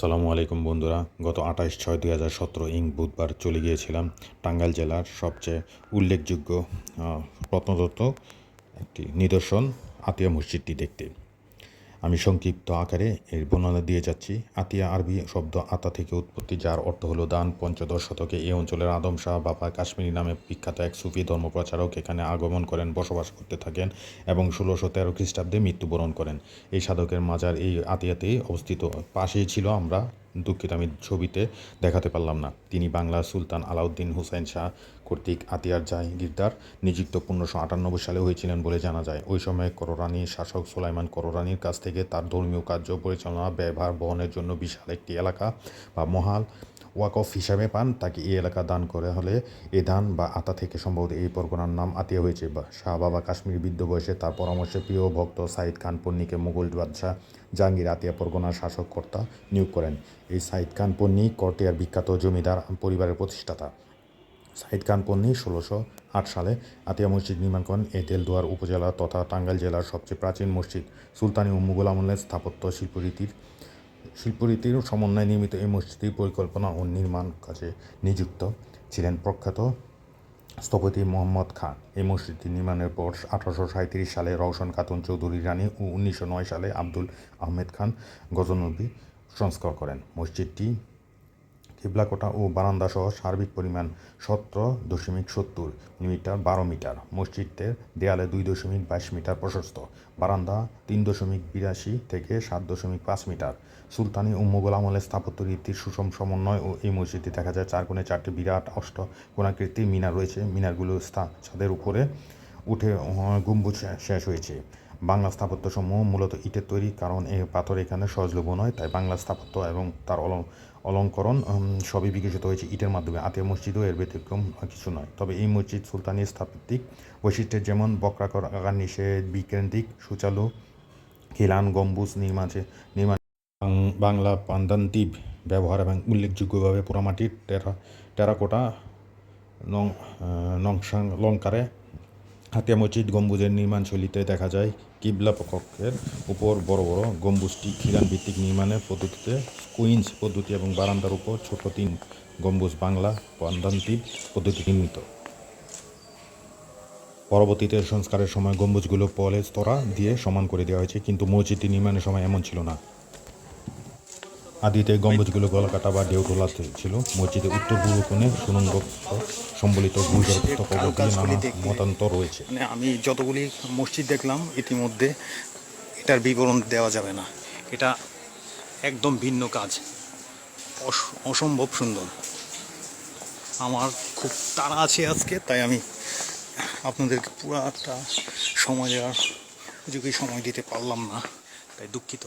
সালামু আলাইকুম বন্ধুরা, গত আঠাশ ছয় দুই হাজার সতেরো ইং বুধবার চলে গিয়েছিলাম টাঙ্গাইল জেলার সবচেয়ে উল্লেখযোগ্য প্রত্নতত্ত্ব একটি নিদর্শন, আতিয়া মসজিদটি দেখতে। আমি সংক্ষিপ্ত আকারে এর বর্ণনা দিয়ে যাচ্ছি। আতিয়া আরবি শব্দ আতা থেকে উৎপত্তি, যার অর্থ হলো দান, পঞ্চদশ শতকে এই অঞ্চলের আদম শাহ বাবা কাশ্মীরি নামে বিখ্যাত এক সুফি ধর্মপ্রচারক এখানে আগমন করেন, বসবাস করতে থাকেন এবং ষোলোশো তেরো খ্রিস্টাব্দে মৃত্যুবরণ করেন। এই সাধকের মাজার এই আতিয়াতেই অবস্থিত। পাশেই ছিল আমরা দুঃখিত, আমি ছবিতে দেখাতে পারলাম না। তিনি বাংলা সুলতান আলাউদ্দিন হুসাইন শাহ কর্তৃক আতিয়ার জাহিগীরদার নিযুক্ত পনেরোশো আটানব্বই সালে হয়েছিলেন বলে জানা যায়। ওই সময় কররানির শাসক সোলাইমান কররানীর কাছ থেকে তার ধর্মীয় কার্য পরিচালনা, ব্যবহার, বহনের জন্য বিশাল একটি এলাকা বা মহাল ওয়াকফ হিসাবে পান, তাকে এই এলাকা দান করে হলে এ দান বা আতা থেকে সম্ভবত এই পরগনার নাম আতিয়া হয়েছে। শাহ বাবা কাশ্মীর বৃদ্ধ বয়সে তার পরামর্শে প্রিয় ভক্ত সাইদ খান পন্নীকে মুঘল বাদশাহ জাহাঙ্গীর আতিয়া পরগনার শাসককর্তা নিয়োগ করেন। এই সাইদ খান পন্নী কর্টিয়ার বিখ্যাত জমিদার পরিবারের প্রতিষ্ঠাতা। সাইদ খান পন্নী ষোলোশো আট সালে আতিয়া মসজিদ নির্মাণ করেন। এই তেলদুয়ার উপজেলা তথা টাঙ্গাইল জেলার সবচেয়ে প্রাচীন মসজিদ। সুলতানি ও মুঘল আমলের স্থাপত্য শিল্পরীতির শিল্পরীতির সমন্বয়ে নির্মিত এই মসজিদটির পরিকল্পনা ও নির্মাণ কাজে নিযুক্ত ছিলেন প্রখ্যাত স্থপতি মোহাম্মদ খান। এই মসজিদটি নির্মাণের পর আঠারোশো সাঁত্রিশ সালে রওশন খাতুন চৌধুরী রানী ও উনিশশো নয় সালে আব্দুল আহমেদ খান গজনবী সংস্কার করেন। মসজিদটি কিবলাকোটা ও বারান্দা সহ সার্বিক পরিমাণ সতেরো দশমিক সত্তর মিটার বারো মিটার। মসজিদের দেয়ালে দুই দশমিক বাইশ মিটার প্রশস্ত। বারান্দা তিন দশমিক বিরাশি থেকে সাত দশমিক পাঁচ মিটার। সুলতানি ও মোগল আমলের স্থাপত্য রীতির সুষম সমন্বয় ও এই মসজিদে দেখা যায় চার কোণে চারটি বিরাট অষ্ট কোণাকৃতির মিনার রয়েছে। মিনারগুলো ছাদের উপরে উঠে গম্বুজ শেষ হয়েছে। বাংলা স্থাপত্যসমূহ মূলত ইটের তৈরি, কারণ এ পাথর এখানে সহজলভ্য নয়, তাই বাংলা স্থাপত্য এবং তার অলং অলঙ্করণ সবই বিকশিত হয়েছে ইটের মাধ্যমে। আতিয়া মসজিদও এর ব্যতিক্রম কিছু নয়। তবে এই মসজিদ সুলতানি স্থাপত্যিক বৈশিষ্ট্যের যেমন বক্রাকর আকার নিষেধ বিকেন্দ্রিক সুচালু, খিলান, গম্বুজ নির্মাণে নির্মাণ বাংলা পান্দান্তিব ব্যবহার এবং উল্লেখযোগ্যভাবে পোড়ামাটির টেরা টেরাকোটা নং নংসাং লঙ্কারে হাতিয়া মসজিদ গম্বুজের নির্মাণ শৈলীতে দেখা যায় কিবলা কক্ষের উপর বড় বড় গম্বুজটি খিলান ভিত্তিক নির্মাণের পদ্ধতিতে কুইন্স পদ্ধতি এবং বারান্দার উপর ছোট তিন গম্বুজ বাংলা পান্দান্তিব পদ্ধতি নির্মিত। পরবর্তীতে সংস্কারের সময় গম্বুজগুলো পলে স্তরা দিয়ে সমান করে দেওয়া হয়েছে, কিন্তু মসজিদটি নির্মাণের সময় এমন ছিল না। আদিতে গম্বুজগুলো গলাকাটা বা ঢেউ ঢেউটোলা ছিল। মসজিদের উত্তর পূর্ব কোণে সুনন্দ সম্বলিত ভূগর্ভস্থ কবর দিয়ে নানা মতান্তর রয়েছে। মানে আমি যতগুলি মসজিদ দেখলাম ইতিমধ্যে এটার বিবরণ দেওয়া যাবে না। এটা একদম ভিন্ন কাজ। অস- অসম্ভব সুন্দর। আমার খুব তাড়া আছে আজকে তাই আমি আপনাদেরকে পুরো একটা সময় দেওয়ার উপযোগী সময় দিতে পারলাম না তাই দুঃখিত।